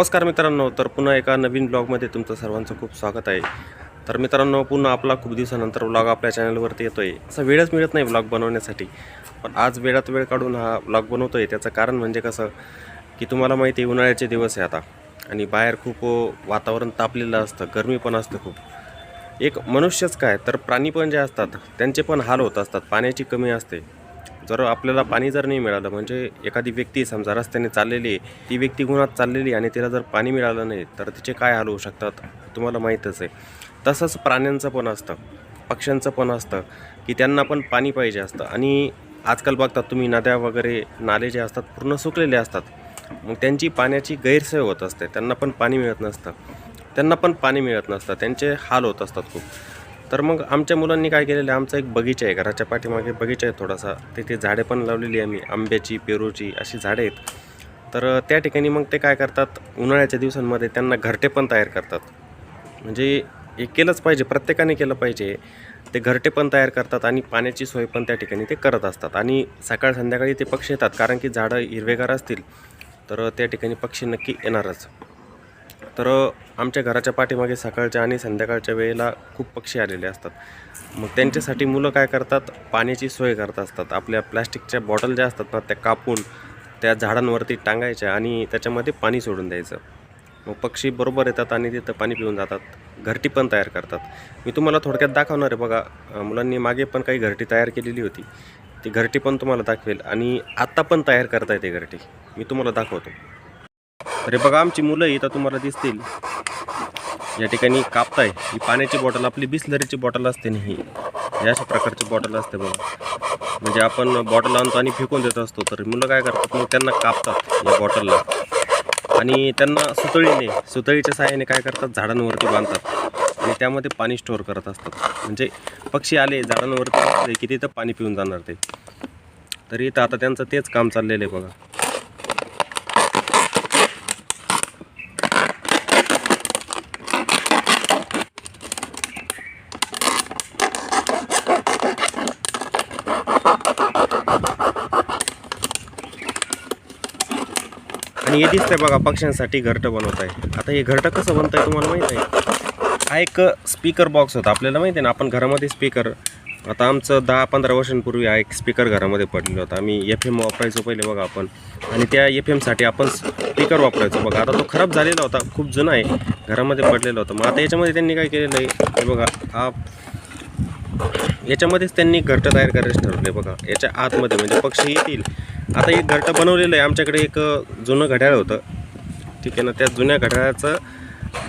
नमस्कार मित्रांनो तर पुन्हा एका नवीन ब्लॉगमध्ये तुमचं सर्वांचं खूप स्वागत आहे. तर मित्रांनो पुन्हा आपला खूप दिवसानंतर ब्लॉग आपल्या चॅनलवरती येतो आहे असा वेळच मिळत नाही ब्लॉग बनवण्यासाठी. पण आज वेळात वेळ काढून हा ब्लॉग बनवतो आहे त्याचं कारण म्हणजे कसं की तुम्हाला माहिती आहे उन्हाळ्याचे दिवस आहे आता. आणि बाहेर खूप वातावरण तापलेलं असतं गरमी पण असतं खूप. एक मनुष्यच काय तर प्राणी पण जे असतात त्यांचे पण हाल होत असतात पाण्याची कमी असते. जर आपल्याला पाणी जर नाही मिळालं म्हणजे एखादी व्यक्ती समजा रस्त्याने चाललेली आहे ती व्यक्ती गुणात चाललेली आणि तिला जर पाणी मिळालं नाही तर तिचे काय हाल होऊ शकतात? तुम्हाला माहीतच आहे. तसंच प्राण्यांचं पण असतं पक्ष्यांचं पण असतं की त्यांना पण पाणी पाहिजे असतं. आणि आजकाल बघतात तुम्ही नद्या वगैरे नाले जे असतात पूर्ण सुकलेले असतात. मग त्यांची पाण्याची गैरसोय होत असते. त्यांना पण पाणी मिळत नसतं. त्यांना पण पाणी मिळत नसतं. त्यांचे हाल होत असतात खूप. तर मग आमच्या मुलांनी काय केलेलं आहे? आमचा एक बगीचा आहे घराच्या पाठीमागे बगीचा आहे थोडासा. तिथे झाडे पण लावलेली आहे आम्ही आंब्याची पेरूची अशी झाडे आहेत. तर त्या ठिकाणी मग ते काय करतात? उन्हाळ्याच्या दिवसांमध्ये त्यांना घरटे पण तयार करतात. म्हणजे हे केलंच पाहिजे प्रत्येकाने केलं पाहिजे. ते घरटे पण तयार करतात आणि पाण्याची सोय पण त्या ठिकाणी ते करत असतात. आणि सकाळ संध्याकाळी ते पक्षी येतात कारण की झाडं हिरवेगार असतील तर त्या ठिकाणी पक्षी नक्की येणारच. तर आमच्या घराच्या पाठीमागे सकाळच्या आणि संध्याकाळच्या वेळेला खूप पक्षी आलेले असतात. मग त्यांच्यासाठी मुलं काय करतात? पाण्याची सोय करत असतात. आपल्या प्लॅस्टिकच्या बॉटल ज्या असतात ना त्या कापून त्या झाडांवरती टांगायच्या आणि त्याच्यामध्ये पाणी सोडून द्यायचं. मग पक्षी बरोबर येतात आणि तिथं पाणी पिऊन जातात. घरटी पण तयार करतात. मी तुम्हाला थोडक्यात दाखवणार आहे बघा. मुलांनी मागे पण काही घरटी तयार केलेली होती. ती घरटी पण तुम्हाला दाखवेल आणि आत्ता पण तयार करता येते घरटी. मी तुम्हाला दाखवतो. अरे बघा आमची मुलं इथं तुम्हाला दिसतील. या ठिकाणी कापताय. ही पाण्याची बॉटल आपली बिसलरीची बॉटल असते ना ही. या अशा प्रकारची बॉटल असते बघा. म्हणजे आपण बॉटल आणतो आणि फेकून देत असतो. तर मुलं काय करतात? मग त्यांना कापतात या बॉटलला. आणि त्यांना सुतळीने सुतळीच्या सहाय्याने काय करतात? झाडांवरती बांधतात. आणि त्यामध्ये पाणी स्टोअर करत असतात. म्हणजे पक्षी आले झाडांवरती की तिथं पाणी पिऊन जाणार ते. तर इथं आता त्यांचं तेच काम चाललेलं आहे बघा. आणि हे दिसतंय बघा पक्ष्यांसाठी घरटं बनवत आहे. आता हे घरटं कसं बनत आहे तुम्हाला माहीत आहे? हा एक स्पीकर बॉक्स होता आपल्याला माहिती आहे ना आपण घरामध्ये स्पीकर आता आमचं दहा पंधरा वर्षांपूर्वी हा एक स्पीकर घरामध्ये पडलेला होता. आम्ही एफ एम वापरायचो पहिले बघा आपण. आणि त्या एफ एमसाठी आपण स्पीकर वापरायचो बघा. आता तो खराब झालेला होता खूप जुना आहे घरामध्ये पडलेला होता. मग आता याच्यामध्ये त्यांनी काय केलेलं आहे? हे बघा हा याच्यामध्येच त्यांनी घरटं तयार करायचं ठरवले बघा. याच्या आतमध्ये म्हणजे पक्षी येतील आता एक घरटं बनवलेलं आहे. आमच्याकडे एक जुनं घड्याळ होतं. ठीक आहे ना त्या जुन्या घड्याळाचा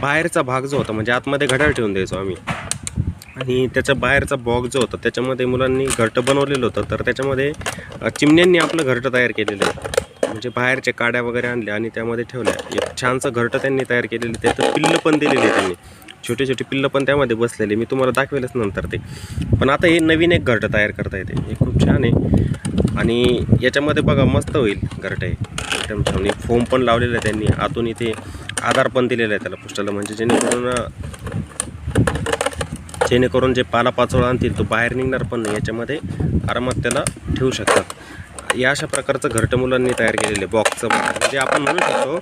बाहेरचा भाग जो होता म्हणजे आतमध्ये घड्याळ ठेवून द्यायचो आम्ही. आणि त्याचा बाहेरचा बॉक्स जो होता त्याच्यामध्ये मुलांनी घरटं बनवलेलं होतं. तर त्याच्यामध्ये चिमण्यांनी आपलं घरटं तयार केलेलं आहे. म्हणजे बाहेरच्या काड्या वगैरे आणल्या आणि त्यामध्ये ठेवल्या. एक छानसं घरटं त्यांनी तयार केलेलं त्याचं पिल्लं पण दिलेली त्यांनी. छोटे छोटे पिल्लं पण त्यामध्ये बसलेले मी तुम्हाला दाखवेलच नंतर ते. पण आता हे नवीन एक घरटं तयार करता येते. हे खूप छान आहे. आणि याच्यामध्ये बघा मस्त होईल घरटे. एकदम छान. फोम पण लावलेलं आहे त्यांनी. आतून इथे आधार पण दिलेला आहे त्याला पुष्टाला म्हणजे जेणेकरून जेणेकरून जे पाला पाचोळा आणतील तो बाहेर निघणार पण नाही. याच्यामध्ये आरामात त्याला ठेवू शकतात. या अशा प्रकारचं घरटं मुलांनी तयार केलेलं आहे बॉक्सचं म्हणजे आपण म्हणू शकतो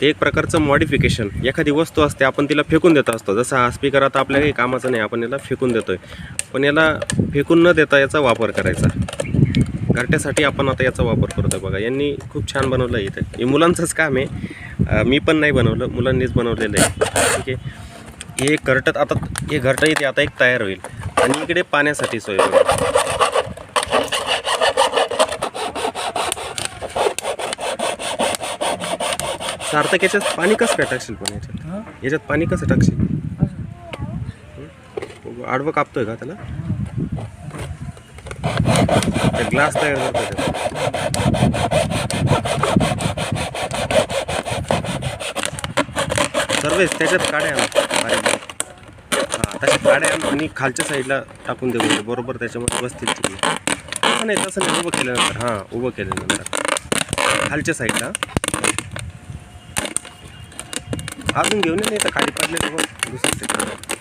ते एक प्रकारचं मॉडिफिकेशन एखादी वस्तू असते आपण तिला फेकून देत असतो. जसं हा स्पीकर आता आपल्या काही कामाचा नाही आपण याला फेकून देतो आहे पण याला फेकून न देता याचा वापर करायचा. घरट्यासाठी आपण आता याचा वापर करतोय बघा यांनी खूप छान बनवलं आहे इथे. हे मुलांचंच काम आहे. मी पण नाही बनवलं मुलांनीच बनवलेलं आहे. ठीक आहे? हे घरटत आता हे घरटं इथे आता एक तयार होईल. आणि इकडे पाण्यासाठी सोय बघा सार्थक याच्यात पाणी कसं काय टाकशील पण याच्यात? याच्यात पाणी कसं टाकशील? आडवं कापतोय का त्याला? ग्लास तयार करतोय त्याचा. सर्वेच त्याच्यात काड्या आण. हां तशा काड्या आणि खालच्या साईडला टाकून देऊ म्हणजे बरोबर त्याच्यामध्ये बसतील तुम्ही नाही तसं नाही उभं केल्यानंतर. हां उभं केल्यानंतर. खालच्या साईडला अजून घेऊन ये नाही तर खाली पाडले तर मग दुसरं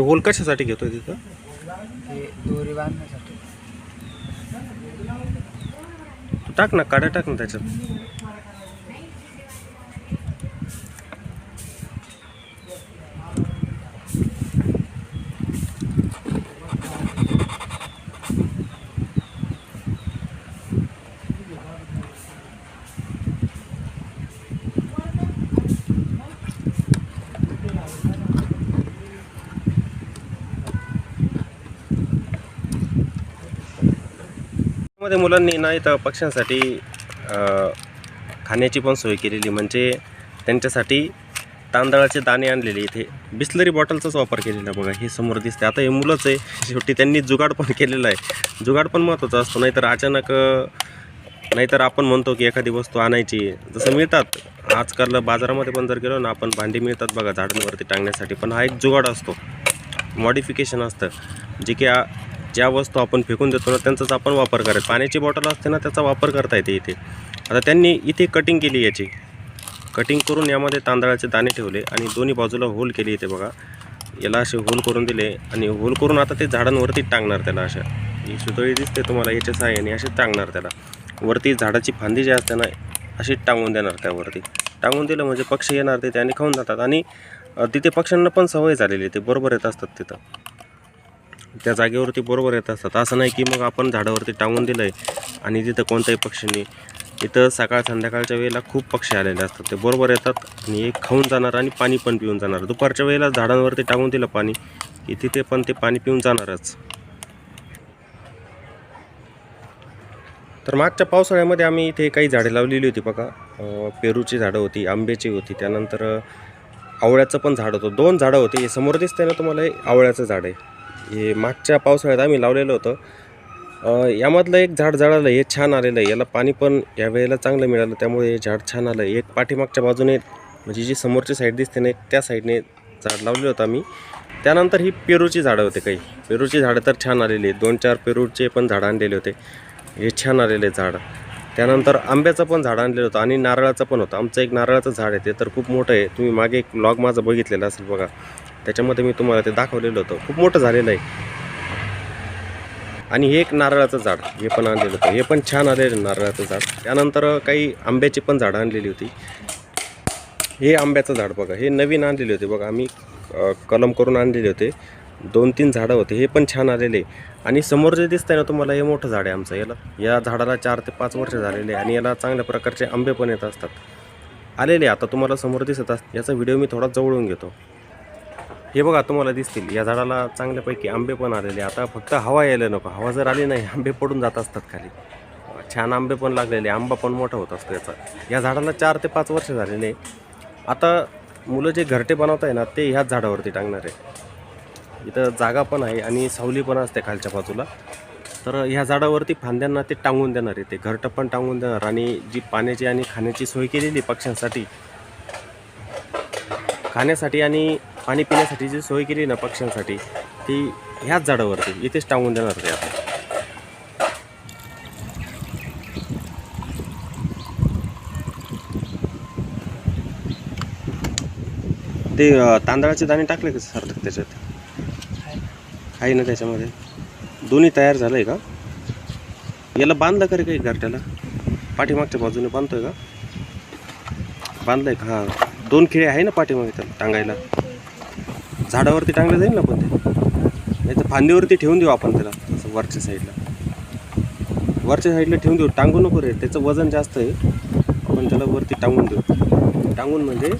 ते होल कशासाठी घेतोय तिथं? हे दोरी बांधण्यासाठी. तू टाक ना काड्या टाक ना त्याच्यात. मध्ये मुलांनी ना इथं पक्ष्यांसाठी खाण्याची पण सोय केलेली. म्हणजे त्यांच्यासाठी तांदळाचे दाणे आणलेले. इथे बिस्लरी बॉटलचाच वापर केलेला बघा. हे समोर दिसते आता हे मुलंच आहे. शेवटी त्यांनी जुगाड पण केलेला आहे. जुगाड पण महत्त्वाचा असतो. नाहीतर अचानक नाहीतर आपण म्हणतो की एखादी वस्तू आणायची. जसं मिळतात. आजकाल बाजारामध्ये पण जर गेलो ना आपण भांडी मिळतात बघा झाडांवरती टांगण्यासाठी. पण हा एक जुगाड असतो. मॉडिफिकेशन असतं. जे की ज्या वस्तू आपण फेकून देतो ना त्यांचाच आपण वापर करायचा. पाण्याची बॉटल असते ना त्याचा वापर करता येते इथे. आता त्यांनी इथे कटिंग केली याची. कटिंग करून यामध्ये तांदळाचे दाणे ठेवले आणि दोन्ही बाजूला होल केली इथे बघा. याला असे होल करून दिले आणि होल करून आता ते झाडांवरती टांगणार त्याला अशा. ही सुतळी दिसते तुम्हाला याच्या सहाय्याने असे टांगणार त्याला. वरती झाडाची फांदी जी असते ना अशी टांगून देणार त्यावरती. टांगून दिलं म्हणजे पक्षी येणार ते आणि खाऊन जातात. आणि तिथे पक्ष्यांना पण सवय झालेली आहे ते बरोबर येत असतात तिथं. त्या जागेवरती बरोबर येत असतात. असं नाही की मग आपण झाडावरती टांगून दिलं आहे आणि तिथं कोणत्याही पक्षींनी इथं सकाळ संध्याकाळच्या वेळेला खूप पक्षी आलेले असतात. ते बरोबर येतात आणि एक खाऊन जाणार आणि पाणी पण पिऊन जाणार. दुपारच्या वेळेला झाडांवरती टांगून दिलं पाणी की तिथे पण ते पाणी पिऊन जाणारच. तर मागच्या पावसाळ्यामध्ये आम्ही इथे काही झाडे लावलेली होती बघा. पेरूची झाडं होती आंब्याची होती त्यानंतर आवळ्याचं पण झाड होतं. दोन झाडं होती. हे समोर दिसतंय ना तुम्हाला? आवळ्याचं झाड आहे. हे मागच्या पावसाळ्यात आम्ही लावलेलं होतं. यामधलं एक झाड झाडालं हे छान आलेलं आहे. याला पाणी पण या वेळेला चांगलं मिळालं त्यामुळे हे झाड छान आलं. एक पाठीमागच्या बाजूने म्हणजे जी समोरची साईड दिसते ना त्या साईडने झाड लावलेलं होतं आम्ही. त्यानंतर ही पेरूची झाडं होते काही. पेरूची झाडं तर छान आलेली आहेत. दोन चार पेरूचे पण झाडं आणलेले होते. हे छान आलेले झाड. त्यानंतर आंब्याचं पण झाड आणलेलं होतं आणि नारळाचं पण होतं. आमचं एक नारळाचं झाड आहे ते तर खूप मोठं आहे. तुम्ही मागे एक लॉग माझं बघितलेला असेल बघा. त्याच्यामध्ये मी तुम्हाला ते दाखवलेलं होतं. खूप मोठं झालेलं आहे. आणि हे एक नारळाचं झाड हे पण आणलेलं होतं. हे पण छान आलेलं नारळाचं झाड. त्यानंतर काही आंब्याची पण झाडं आणलेली होती. हे आंब्याचं झाड बघा हे नवीन आणलेले होते बघा. आम्ही कलम करून आणलेले होते. दोन तीन झाडं होते. हे पण छान आलेले आणि समोर जे दिसतंय ना तुम्हाला हे मोठं झाड आहे आमचं. याला या झाडाला चार ते पाच वर्ष झालेले आहे आणि याला चांगल्या प्रकारचे आंबे पण येत असतात. आलेले आता तुम्हाला समोर दिसत असतात याचा व्हिडिओ मी थोडा जवळून घेतो. हे बघा तुम्हाला दिसतील या झाडाला चांगल्यापैकी आंबे पण आलेले. आता फक्त हवा यायला नको. हवा जर आली नाही आंबे पडून जात असतात खाली. छान आंबे पण लागलेले आंबा पण मोठा होत असतो याचा. या झाडाला चार ते पाच वर्ष झालेले आहे. आता मुलं जे घरटे बनवत आहे ना ते ह्याच झाडावरती टांगणार आहे. इथं जागा पण आहे आणि सावली पण असते खालच्या बाजूला. तर ह्या झाडावरती फांद्यांना ते टांगून देणार आहे ते. घरटं पण टांगून देणार आणि जी पाण्याची आणि खाण्याची सोय केलेली पक्ष्यांसाठी खाण्यासाठी आणि पाणी पिण्यासाठी जी सोय केली ना पक्ष्यांसाठी ती ह्याच झाडावरती इथेच टांगून देणार ते आपण. ते तांदळाचे दाणे टाकले का सार्थक त्याच्यात? आहे ना त्याच्यामध्ये? दोन्ही तयार झालंय का? याला बांधलं का रे काही घरट्याला? पाठीमागच्या बाजूने बांधतोय का? बांधलंय का? हां दोन खिळे आहे ना पाठीमागे त्याला टांगायला? झाडावरती टांगलं जाईल ना पण ते. नाही तर फांदीवरती ठेवून देऊ आपण त्याला असं वरच्या साईडला. वरच्या साईडला ठेवून देऊ. टांगू नको रे त्याचं वजन जास्त आहे. आपण त्याला वरती टांगून देऊ. टांगून म्हणजे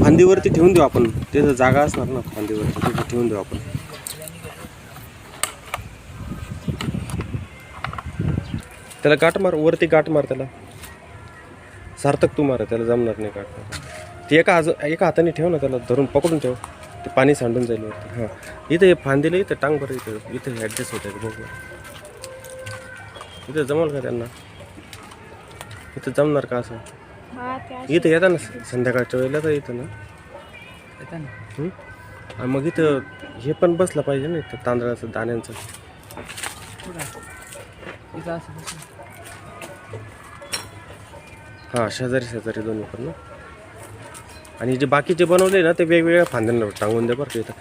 फांदीवरती ठेवून देऊ आपण. त्याचं जागा असणार ना फांदीवरती तिथे ठेवून देऊ आपण. त्याला गाठ मार वरती गाठ मार त्याला. सार्थक तू मार त्याला जमणार नाही गाठ मार. ती एका हाज एका हाताने ठेव ना त्याला धरून पकडून ठेव. ते पाणी सांडून जाईल वरती. हां. इथं हे फांदीला इथं टांग बरं इथं इथं ॲडजस्ट होतं बघ. बरं. इथं जमल का त्यांना? इथं जमणार का असं? हा इथं येतात ना संध्याकाळच्या वेळेला तर इथं ना. येतं ना हं? आणि मग इथं हे पण बसलं पाहिजे ना इथं तांदळाचं दाण्यांचं. हां शेजारी शेजारी दोन्ही पण ना. आणि जे बाकीचे बनवले ना ते वेगवेगळ्या फांद्यांना टांगून दे बरं इथं.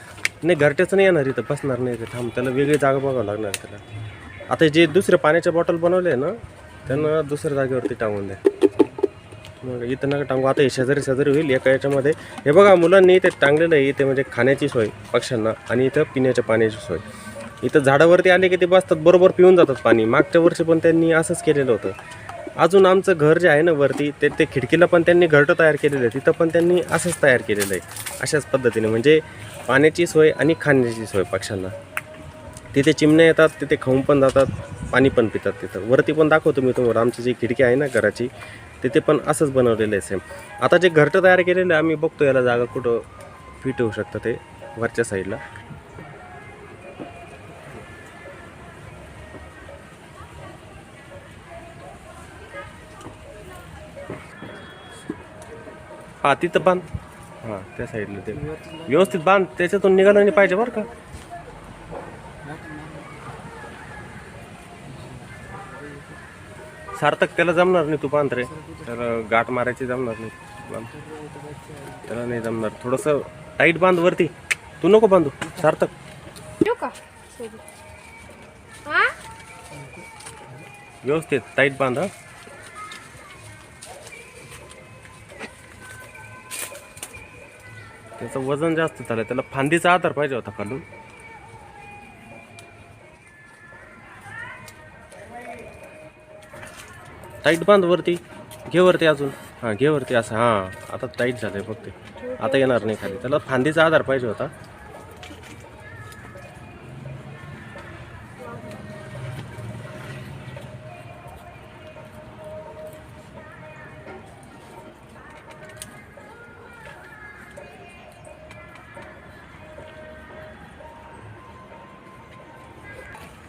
नाही घरट्याचं नाही येणार इथं बसणार नाही इथं. थांब त्याला वेगळी जागा बघावं लागणार त्याला. आता जे दुसरे पाण्याच्या बॉटल बनवले ना त्यांना दुसऱ्या जागेवरती टांगून द्या मग इथं नका टांगू. आता हे शेजारी शेजारी होईल एका याच्यामध्ये. हे बघा मुलांनी इथे टांगलेलं आहे. इथे म्हणजे खाण्याची सोय पक्ष्यांना आणि इथं पिण्याच्या पाण्याची सोय. इथं झाडावरती आले की ते बसतात बरोबर पिऊन जातात पाणी. मागच्या वर्षी पण त्यांनी असंच केलेलं होतं. अजून आमचं घर जे आहे ना वरती ते ते खिडकीला पण त्यांनी घरटं तयार केलेलं आहे. तिथं पण त्यांनी असंच तयार केलेलं आहे. अशाच पद्धतीने. म्हणजे पाण्याची सोय आणि खाण्याची सोय पक्ष्यांना. तिथे चिमण्या येतात तिथे खाऊन पण जातात पाणी पण पितात तिथं. वरती पण दाखवतो मी तुम्हाला. आमची जी खिडकी आहे ना घराची तिथे पण असंच बनवलेलं आहे सेम आता जे घरटं तयार केलेलं आहे आम्ही बघतो याला जागा कुठं फिट होऊ शकतं ते वरच्या साईडला हा तिथं बांध. हां त्या साईडला ते. व्यवस्थित बांध त्याच्यातून निघालं नाही पाहिजे बरं का. सार्थक त्याला जमणार नाही तू बांध रे. त्याला गाठ मारायची जमणार नाही. बांध. त्याला नाही जमणार. थोडंसं टाईट बांध वरती. तू नको बांधू सार्थक. ठेवू का? हा व्यवस्थित टाईट बांध हा. त्याचं वजन जास्त झालं त्याला फांदीचा आधार पाहिजे होता खालून. टाईट बांध वरती. घे वरती अजून. हां घे वरती असं. हां आता टाईट झालं आहे फक्त आता येणार नाही खाली. त्याला फांदीचा आधार पाहिजे होता.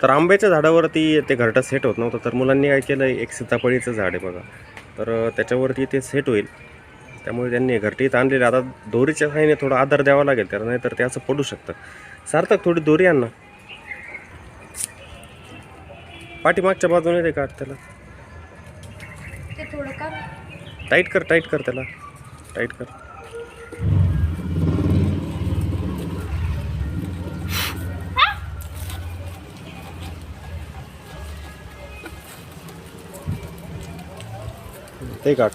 तर आंब्याच्या झाडावरती ते घरटं सेट होत नव्हतं. तर मुलांनी काय केलं एक सीताफळीचं झाड आहे बघा. तर त्याच्यावरती ते सेट होईल. त्यामुळे त्यांनी घरटी इथं आणलेली. आता दोरीच्या साहाय्याने थोडा आधार द्यावा लागेल त्याला नाहीतर ते असं पडू शकतं. सार्थक थोडी दोरी आण ना. पाठीमागच्या बाजूने ते काढ त्याला. टाईट कर टाईट कर त्याला. टाईट कर. ते काढ.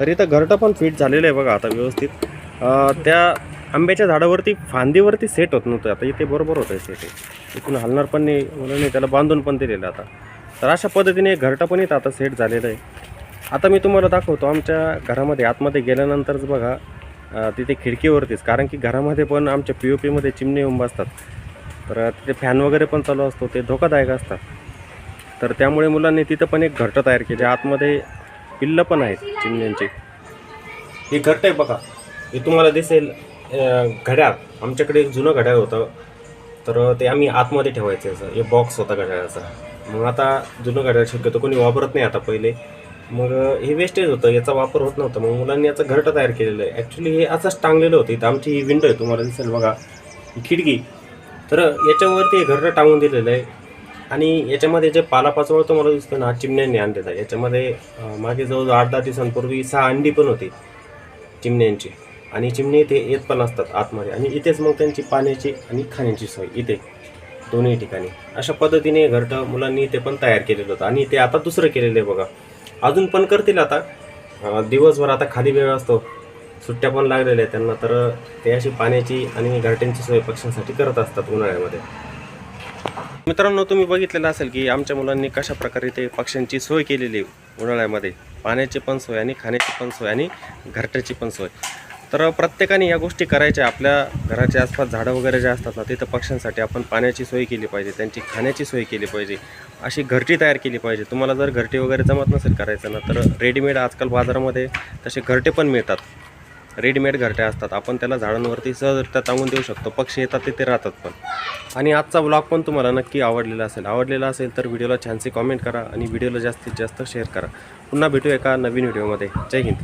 तर इथं घरटं पण फिट झालेलं आहे बघा आता व्यवस्थित. त्या आंब्याच्या झाडावरती फांदीवरती सेट होत नव्हतं. आता इथे बरोबर होतं आहे सेट इथून हलणार पण नाही म्हणून नाही त्याला बांधून पण दिलेलं आता. तर अशा पद्धतीने घरटं पण इथं आता सेट झालेलं आहे. आता मी तुम्हाला दाखवतो आमच्या घरामध्ये आतमध्ये गेल्यानंतरच बघा तिथे खिडकीवरतीच. कारण की घरामध्ये पण आमच्या पी ओ पीमध्ये चिमणे उंब असतात. तर तिथे फॅन वगैरे पण चालू असतो ते धोकादायक असतात. तर त्यामुळे मुलांनी तिथं पण एक घरटं तयार केले. आतमध्ये पिल्लं पण आहेत चिमण्यांची. हे घरटं आहे बघा. हे तुम्हाला दिसेल घड्याळ. आमच्याकडे एक जुनं घड्याळ होतं. तर ते आम्ही आतमध्ये ठेवायचं असं. हे बॉक्स होता घड्याळाचा. मग आता जुनं घड्याळ शक्यतो कोणी वापरत नाही आता पहिले. मग हे वेस्टेज होतं. याचा वापर होत नव्हता. मग मुलांनी याचं घरटं तयार केलेलं आहे. ॲक्च्युली हे असंच टांगलेलं होतं. इथं आमची ही विंडो आहे. तुम्हाला दिसेल बघा. ही खिडकी. तर याच्यावरती हे घरटं टांगून दिलेलं आहे. आणि याच्यामध्ये जे पालापाचोळा तुम्हाला दिसतो ना चिमण्यांनी आणलेला आहे. याच्यामध्ये मागे जवळजवळ आठ दहा दिवसांपूर्वी सहा अंडी पण होती चिमण्यांची. आणि चिमणी इथे येत पण असतात आतमध्ये. आणि इथेच मग त्यांची पाण्याची आणि खाण्याची सोय इथे दोन्ही ठिकाणी. अशा पद्धतीने घरटं मुलांनी इथे पण तयार केलेलं होतं. आणि ते आता दुसरं केलेलं आहे बघा. अजून पण करतील आता. दिवसभर आता खाली वेळ असतो. सुट्ट्या पण लागलेल्या आहेत त्यांना. तर ते अशी पाण्याची आणि घरट्यांची सोय पक्ष्यांसाठी करत असतात उन्हाळ्यामध्ये. मित्रांनो तुम्ही बघितलेलं असेल की आमच्या मुलांनी कशा प्रकारे ते पक्ष्यांची सोय केलेली आहे उन्हाळ्यामध्ये. पाण्याची पण सोय आणि खाण्याची पण सोय आणि घरट्याची पण सोय. तर प्रत्येकाने या गोष्टी करायच्या. आपल्या घराच्या आसपास झाडं वगैरे जे असतात ना तिथं पक्ष्यांसाठी आपण पाण्याची सोय केली पाहिजे त्यांची खाण्याची सोय केली पाहिजे. अशी घरटी तयार केली पाहिजे. तुम्हाला जर घरटी वगैरे जमत नसेल करायचं ना तर रेडीमेड आजकाल बाजारामध्ये तसे घरटे पण मिळतात. रेडीमेड घरट्या असतात. आपण त्याला झाडांवरती सहजरित्या टांगून देऊ शकतो. पक्षी येतात तिथे राहतात पण. आणि आजचा ब्लॉग पण तुम्हाला नक्की आवडलेला असेल. आवडलेला असेल तर व्हिडिओला छानसे कॉमेंट करा आणि व्हिडिओला जास्तीत जास्त शेअर करा. पुन्हा भेटू एका नवीन व्हिडिओमध्ये जय हिंद.